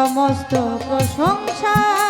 সমস্ত প্রশংসা।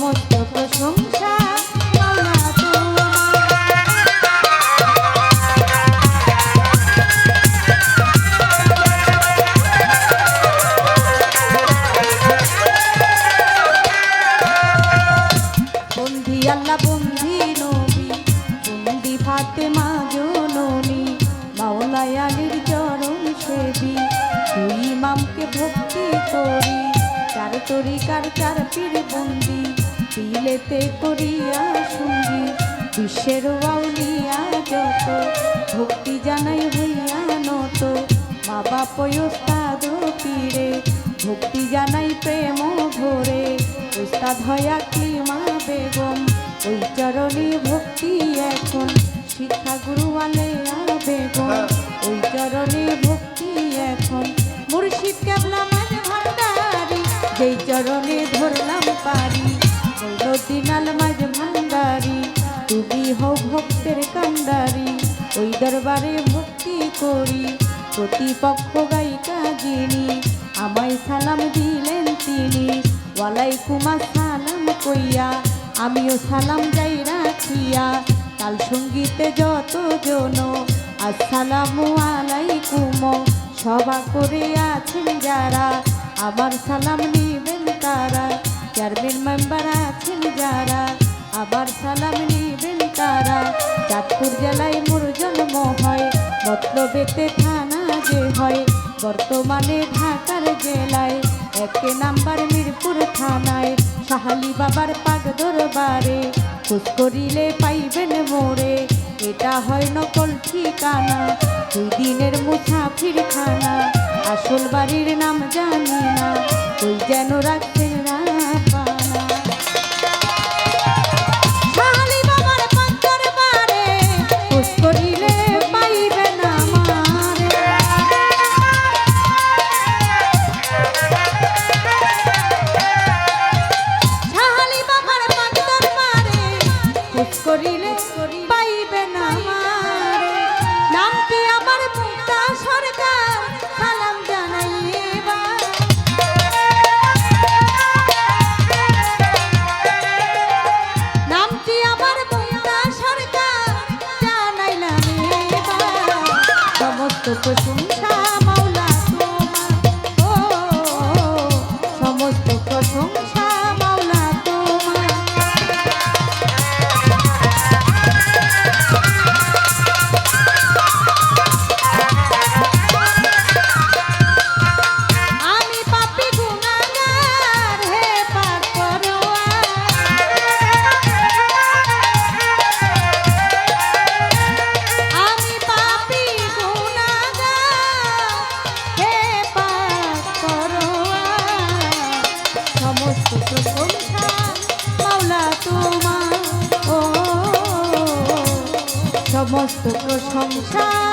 সমস্ত প্রশংসা আল্লাহ বন্দি নবী বন্দি ফাতেমা জননী মাওলাই আলীর চরণ সেবী দুই ইমামকে ভক্তি করি চার তরিকার চার পীর বন্দি দিলেতে করিয়া সঙ্গী, বিশ্বের আউলিয়া যত, ভক্তি জানাই হইয়া নত। মা বাপ ওস্তাদ ভক্তি জানাই প্রেম ভরে। ওস্তাদ হয়া ক্লিমা বেগম, ওই চরণে ভক্তি এখন। শিক্ষা গুরু আলেয়া বেগম, ওই চরণে ভক্তি এখন। মুর্শিদ কেবলা মানে ভান্ডারি, যেই চরণে ধরলাম পারি। দিনাল মাঝ ভান্ডারি, তুমি হও ভক্তের কান্ডারি, ওই দরবারে ভক্তি করি। প্রতিপক্ষ গায়িকা যিনি, আমায় সালাম দিলেন তিনি। ওয়ালাইকুম আসসালাম কইয়া, আমিও সালাম যাই রাখিয়া। তাল সঙ্গীতে যত জন, আসসালামু আলাইকুম। সভা করে আছেন যারা, আমার সালাম নিবেন তারা। চেয়ারম্যান মেম্বার আছেন যারা, আবার সালাম নিবেন তারা। চাঁদপুর জেলায় মোর জন্ম হয়, মতলবেতে থানা যে হয়। বর্তমানে ঢাকার জেলায় এক নাম্বার মিরপুর থানায়। সাহালি বাবার পাক দরবারে, খোঁজ করিলে পাইবেন মোরে। এটা হয় নকল ঠিকানা, দুই দিনের মুসাফির খানা আসল বাড়ির নাম জানি না ওই যেন রাখছেন রাপানা সমস্ত প্রশংসা।